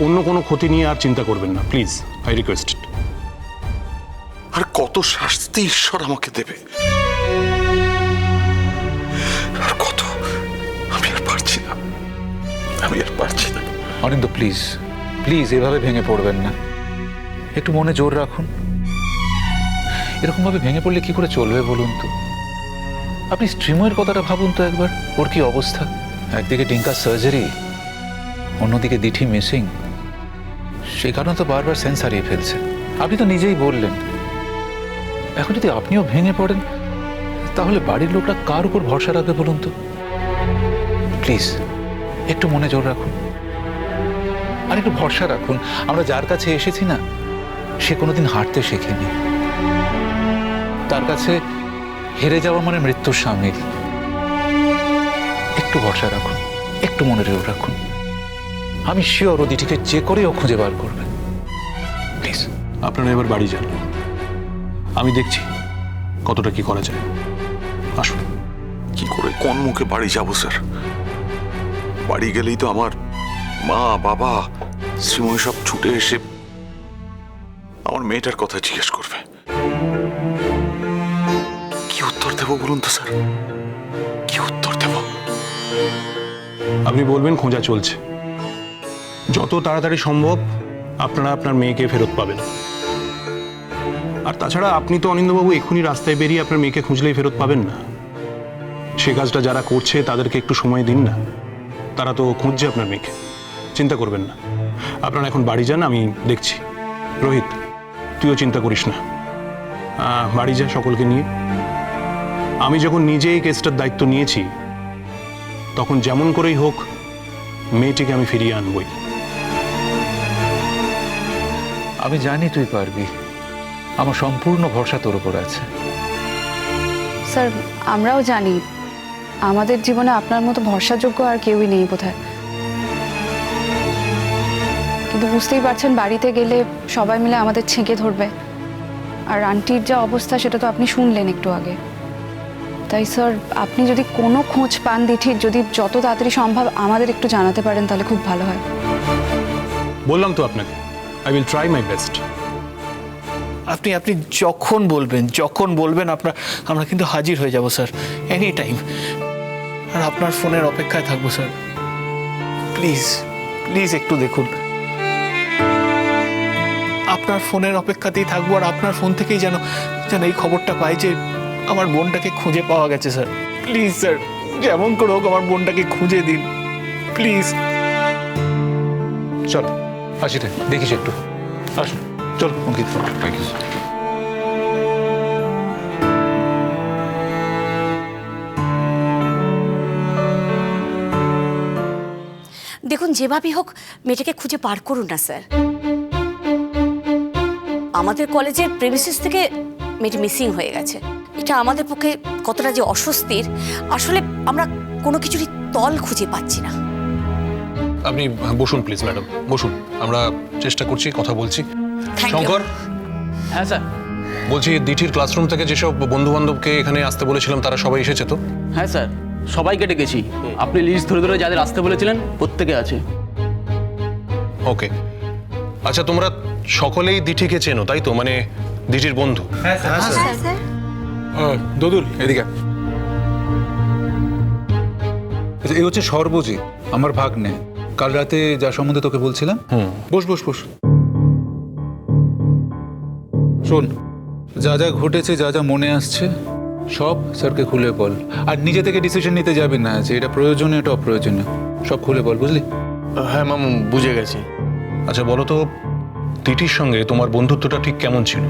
অন্য কোনো ক্ষতি নিয়ে আর চিন্তা করবেন না প্লিজ আই রিকোয়েস্ট আর কত শাস্তি ঈশ্বর আমাকে দেবে? আর কত? আমি আর পারছি না। আমি আর পারছি না। অনিন্দ প্লিজ প্লিজ এভাবে ভেঙে পড়বেন না। একটু মনে জোর রাখুন। এরকমভাবে ভেঙে পড়লে কি করে চলবে বলুন তো? আপনি স্ট্রিমের কথাটা ভাবুন তো একবার। ওর কি অবস্থা? একদিকে ডিঙ্কার সার্জারি অন্যদিকে দিঠি মিসিং সেই কারণে তো বারবার সেন্স হারিয়ে ফেলছে। আপনি তো নিজেই বললেন। এখন যদি আপনিও ভেঙে পড়েন, তাহলে বাড়ির লোকরা কার উপর ভরসা রাখবে বলুন তো? প্লিজ, একটু মনে জোর রাখুন। আর একটু ভরসা রাখুন। আমরা যার কাছে এসেছি না, সে কোনোদিন হাঁটতে শেখেনি। তার কাছে হেরে যাওয়া মানে মৃত্যুর সামিল একটু ভরসা রাখুন, একটু মনে জোর রাখুন। আমি শিওর ওদিটিকে যে করে ও খুঁজে বার করবে। প্লিজ আপনারা এবার বাড়ি যান। আমি দেখছি কতটা কি করা যায়। আসুন। কি করে কোন মুখে বাড়ি যাব স্যার? বাড়ি গেলেই তো আমার মা বাবা শ্রীময় সব ছুটে এসে আমার মেয়েটার কথা জিজ্ঞেস করবে। কি উত্তর দেবো বলুন তো স্যার? কি উত্তর দেব? আপনি বলবেন খোঁজা চলছে। যত তাড়াতাড়ি সম্ভব আপনারা আপনার মেয়েকে ফেরত পাবেন। আর তাছাড়া আপনি তো অনিন্দবাবু এক্ষুনি রাস্তায় বেরিয়ে আপনার মেয়েকে খুঁজলেই ফেরত পাবেন না। সে কাজটা যারা করছে তাদেরকে একটু সময় দিন না। তারা তো খুঁজছে আপনার মেয়েকে। চিন্তা করবেন না। আপনারা এখন বাড়ি যান, আমি দেখছি। রোহিত, তুইও চিন্তা করিস না। বাড়ি যা সকলকে নিয়ে। আমি যখন নিজেই কেসটার দায়িত্ব নিয়েছি, তখন যেমন করেই হোক, মেয়েটিকে আমি ফিরিয়ে আনবই। আমি জানি তুই পারবি। আমার সম্পূর্ণ ভরসা তোর উপর আছে। স্যার আমরাও জানি। আমাদের জীবনে আপনার মতো ভরসাযোগ্য আর কেউই নেই বোধহয়। কিন্তু বুঝতেই পারছেন বাড়িতে গেলে সবাই মিলে আমাদের ছেঁকে ধরবে। আর আন্টির যা অবস্থা সেটা তো আপনি শুনলেন একটু আগে। তাই স্যার আপনি যদি কোনো খোঁজ পান দিঠির যদি যত তাড়াতাড়ি সম্ভব আমাদের একটু জানাতে পারেন তাহলে খুব ভালো হয়। বললাম তো আপনাকে। I will try my best আপনি আপনি যখন বলবেন যখন বলবেন আপনার, আমরা কিন্তু হাজির হয়ে যাব, স্যার এনি টাইম আর আপনার ফোনের অপেক্ষায় থাকব, স্যার। প্লিজ প্লিজ একটু দেখুন। আপনার ফোনের অপেক্ষাতেই থাকব আর আপনার ফোন থেকেই যেন যেন এই খবরটা পাই যে আমার বোনটাকে খুঁজে পাওয়া গেছে, স্যার। প্লিজ, স্যার, যেমন করে হোক আমার বোনটাকে খুঁজে দিন। প্লিজ। চল। আসি রে দেখিস একটু। আসুন চল। অঙ্কিত থ্যাংক ইউ দেখুন যেভাবেই হোক মেয়েটাকে খুঁজে বার করুন না স্যার। আমাদের কলেজের প্রেমিসিস থেকে মেয়েটি মিসিং হয়ে গেছে। এটা আমাদের পক্ষে কতটা যে অস্বস্তির আসলে আমরা কোনো কিছুরই তল খুঁজে পাচ্ছি না। আপনি বসুন প্লিজ ম্যাডাম বসুন আমরা চেষ্টা করছি কথা বলছি। শঙ্কর? হ্যাঁ স্যার। বলছি দিঠির ক্লাসরুম থেকে যেসব বন্ধু বান্ধবকে এখানে আসতে বলেছিলাম তারা সবাই এসেছে তো? হ্যাঁ স্যার। সবাইকে ডেকেছি। আপনি লিস্ট ধরে ধরে যাদের আসতে বলেছিলেন প্রত্যেকে আছে। ওকে আচ্ছা তোমরা সকলেই দিঠিকে চেনো তাই তো? মানে দিঠির বন্ধু। হ্যাঁ স্যার। দদুল এদিকে আচ্ছা, এই হচ্ছে সর্বজিৎ আমার ভাগ্নে। কাল রাতে যা সম্বন্ধে তোকে বলছিলাম? বস বস বস। শোন যা যা ঘটেছে যা যা মনে আসছে সব স্যারকে খুলে বল। আর নিজে থেকে ডিসিশন নিতে যাবি না যে এটা প্রয়োজনীয় এটা অপ্রয়োজনীয়। সব খুলে বল বুঝলি? হ্যাঁ মামু বুঝে গেছি। আচ্ছা বলো তো দিঠির সঙ্গে তোমার বন্ধুত্বটা ঠিক কেমন ছিল?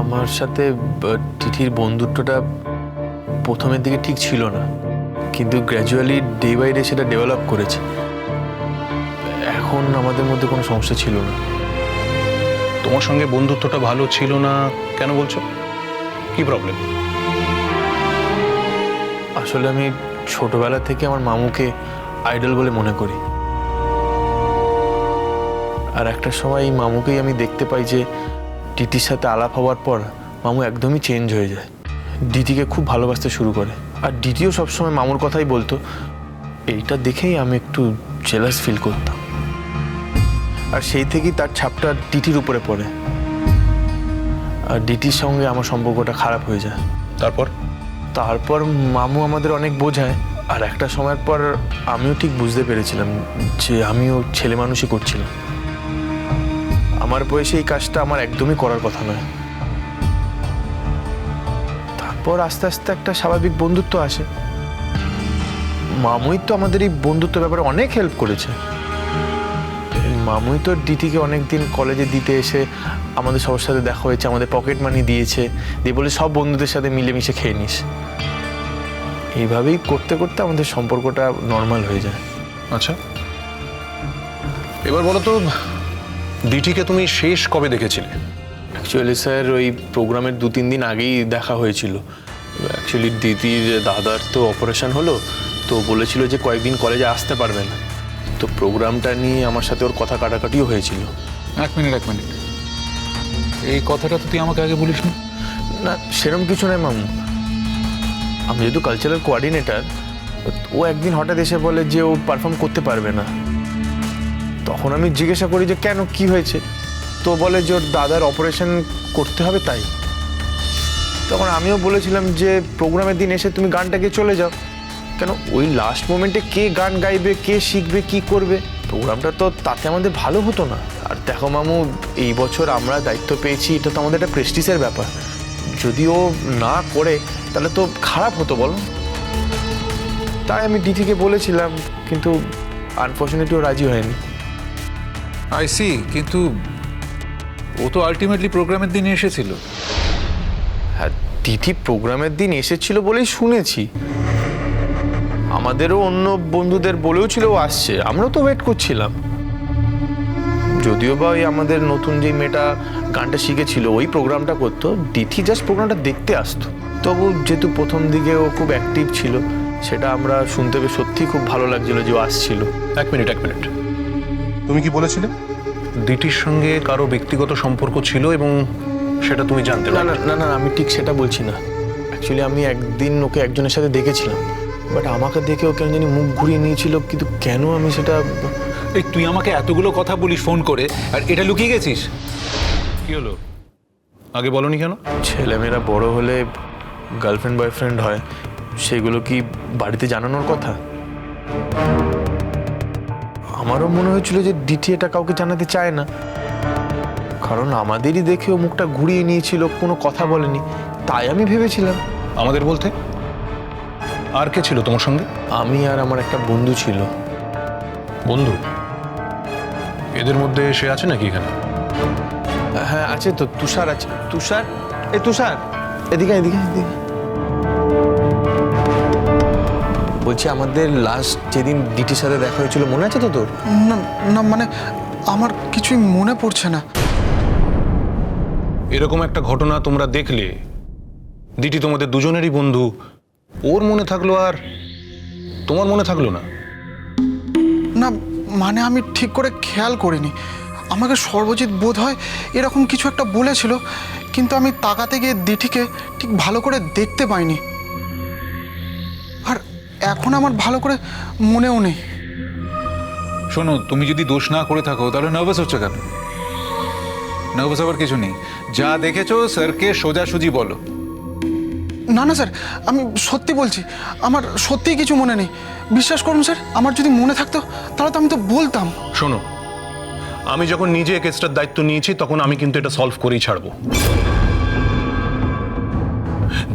আমার সাথে তিথির বন্ধুত্বটা প্রথমের দিকে ঠিক ছিল না। কিন্তু গ্র্যাজুয়ালি ডে বাই ডে সেটা ডেভেলপ করেছে। এখন আমাদের মধ্যে কোনো সমস্যা ছিল না। তোমার সঙ্গে বন্ধুত্বটা ভালো ছিল না কেন বলছো? কি প্রবলেম আসলে আমি ছোটবেলা থেকে আমার মামুকে আইডল বলে মনে করি। আর একটা সময় এই মামুকেই আমি দেখতে পাই যে টিটির সাথে আলাপ হওয়ার পর মামু একদমই চেঞ্জ হয়ে যায়। দিদিকে খুব ভালোবাসতে শুরু করে। আর দিদিও সবসময় মামুর কথাই বলতো এইটা দেখেই আমি একটু জেলাস ফিল করতাম। আর সেই থেকেই তার ছাপটা ডিটির উপরে পড়ে। আর ডিটির সঙ্গে আমার সম্পর্কটা খারাপ হয়ে যায়। তারপর? তারপর মামু আমাদের অনেক বোঝায় আর একটা সময়ের পর আমিও ঠিক বুঝতে পেরেছিলাম যে আমিও ছেলে মানুষই করছিলাম। আমার বয়সে এই কাজটা আমার একদমই করার কথা নয়। তারপর আস্তে আস্তে একটা স্বাভাবিক বন্ধুত্ব আসে। মামুই তো আমাদের এই বন্ধুত্ব ব্যাপারে অনেক হেল্প করেছে। মামুই তো ডিটিকে অনেকদিন কলেজে দিতে এসে আমাদের সবার সাথে দেখা হয়েছে, আমাদের পকেট মানি দিয়েছে, দিয়ে বলে সব বন্ধুদের সাথে মিলেমিশে খেয়ে নিস। এইভাবেই করতে করতে আমাদের সম্পর্কটা নর্মাল হয়ে যায়। আচ্ছা। এবার বলো তো দিঠিকে তুমি শেষ কবে দেখেছিলে? অ্যাকচুয়ালি স্যার ওই প্রোগ্রামের দু তিন দিন আগেই দেখা হয়েছিল। অ্যাকচুয়ালি দিদির দাদার তো অপারেশন হলো তো বলেছিল যে কয়েকদিন কলেজে আসতে পারবে না। তো প্রোগ্রামটা নিয়ে আমার সাথে ওর কথা কাটাকাটিও হয়েছিল। এক মিনিট এক মিনিট। এই কথাটা তো তুই আমাকে আগে বলিস না। না সেরকম কিছু নয় মামু। আমি যেহেতু কালচারাল কোঅর্ডিনেটর ও একদিন হঠাৎ এসে বলে যে ও পারফর্ম করতে পারবে না। তখন আমি জিজ্ঞাসা করি যে কেন কি হয়েছে? তো বলে যে ওর দাদার অপারেশন করতে হবে তাই। তখন আমিও বলেছিলাম যে, প্রোগ্রামের দিন এসে তুমি গানটা গিয়ে চলে যাও। কেন, ওই লাস্ট মোমেন্টে কে গান গাইবে, কে শিখবে, কি করবে? প্রোগ্রামটা তো তাতে আমাদের ভালো হতো না। আর দেখো মামু, এই বছর আমরা দায়িত্ব পেয়েছি, এটা তো আমাদের একটা প্রেস্টিসের ব্যাপার। যদি ও না করে, তাহলে তো খারাপ হতো, বলো। তাই আমি ডিটিকে বলেছিলাম, কিন্তু আনফর্চুনেটলি ও রাজি হয়নি। আই সি কিন্তু ও তো আলটিমেটলি প্রোগ্রামের দিন এসেছিল। হ্যাঁ তিথি প্রোগ্রামের দিন এসেছিল বলেই শুনেছি। আমাদেরও অন্য বন্ধুদের বলেও ছিল ও আসছে আমরাও তো ওয়েট করছিলাম। যদিও বা ওই আমাদের নতুন যে মেয়েটা গানটা শিখেছিল ওই প্রোগ্রামটা করতো ডিথি জাস্ট প্রোগ্রামটা দেখতে আসতো। তবু যেহেতু প্রথম দিকে ও খুব অ্যাক্টিভ ছিল সেটা আমরা শুনতে পেয়ে সত্যিই খুব ভালো লাগছিল যে ও আসছিল। এক মিনিট এক মিনিট। তুমি কি বলেছিলে? দিটির সঙ্গে কারও ব্যক্তিগত সম্পর্ক ছিল এবং সেটা তুমি জানতে না না না না আমি ঠিক সেটা বলছি না। অ্যাকচুয়ালি আমি একদিন ওকে একজনের সাথে দেখেছিলাম। বাট আমাকে দেখে ও কেন জানি মুখ ঘুরিয়ে নিয়েছিল কিন্তু কেন আমি সেটা এই তুই আমাকে এতগুলো কথা বলিস ফোন করে আর এটা লুকিয়ে গেছিস? কি হলো? আগে বলনি কেন? ছেলেমেয়েরা বড় হলে গার্লফ্রেন্ড বয়ফ্রেন্ড হয় সেগুলো কি বাড়িতে জানানোর কথা? আমারও মনে হয়েছিল যে ডিটি এটা কাউকে জানাতে চায় না। কারণ আমাদেরই দেখে ও মুখটা ঘুরিয়ে নিয়েছিল কোনো কথা বলেনি। তাই আমি ভেবেছিলাম। আমাদের বলতে? আর কে ছিল তোমার সঙ্গে? আমি আর আমার একটা বন্ধু ছিল। বন্ধু? এদের মধ্যে সে আছে নাকি এখানে? হ্যাঁ আছে তো তুষার আছে। তুষার? এ তুষার? এদিকে এদিকে এদিকে বলছি আমাদের লাস্ট যেদিন ডিটির সাথে দেখা হয়েছিল মনে আছে তো তোর? না না মানে আমার কিছুই মনে পড়ছে না। এরকম একটা ঘটনা তোমরা দেখলে দিটি তোমাদের দুজনেরই বন্ধু ওর মনে থাকল আর তোমার মনে থাকল না? না মানে আমি ঠিক করে খেয়াল করিনি। আমাকে সর্বজিৎ বোধ হয় এরকম কিছু একটা বলেছিল কিন্তু আমি তাকাতে গিয়ে দিঠিকে ঠিক ভালো করে দেখতে পাইনি। এখন আমার ভালো করে মনেও নেই। শোনো তুমি যদি দোষ না করে থাকো তাহলে নার্ভাস হচ্ছে কেন? নার্ভাস হওয়ার কিছু নেই। যা দেখেছ স্যারকে সোজাসুজি বলো। না না স্যার আমি সত্যি বলছি আমার সত্যিই কিছু মনে নেই। বিশ্বাস করুন স্যার আমার যদি মনে থাকতো তাহলে তো আমি তো বলতাম। শোনো আমি যখন নিজে কেসটার দায়িত্ব নিয়েছি তখন আমি কিন্তু এটা সলভ করেই ছাড়বো।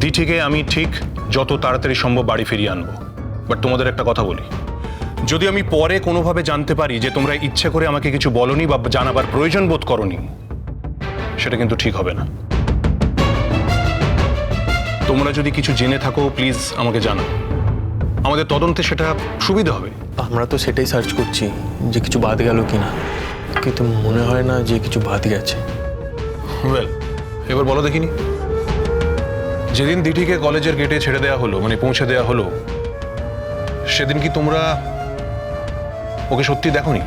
দিঠিকে আমি ঠিক যত তাড়াতাড়ি সম্ভব বাড়ি ফিরিয়ে আনব। বাট তোমাদের একটা কথা বলি। যদি আমি পরে কোনোভাবে জানতে পারি যে তোমরা ইচ্ছে করে আমাকে কিছু বলনি বা জানাবার প্রয়োজন বোধ করনি সেটা কিন্তু ঠিক হবে না। তোমরা যদি কিছু জেনে থাকো প্লিজ আমাকে জানাও। আমাদের তদন্তে সেটা সুবিধা হবে। আমরা তো সেটাই সার্চ করছি যে কিছু বাদ গেল কিনা। কিন্তু মনে হয় না যে কিছু বাদ গেছে। ওয়েল এবার বলো দেখিনি। যেদিন দিঠিকে কলেজের গেটে ছেড়ে দেওয়া হলো মানে পৌঁছে দেওয়া হলো সেদিন কি তোমরা ওকে সত্যি দেখোনি?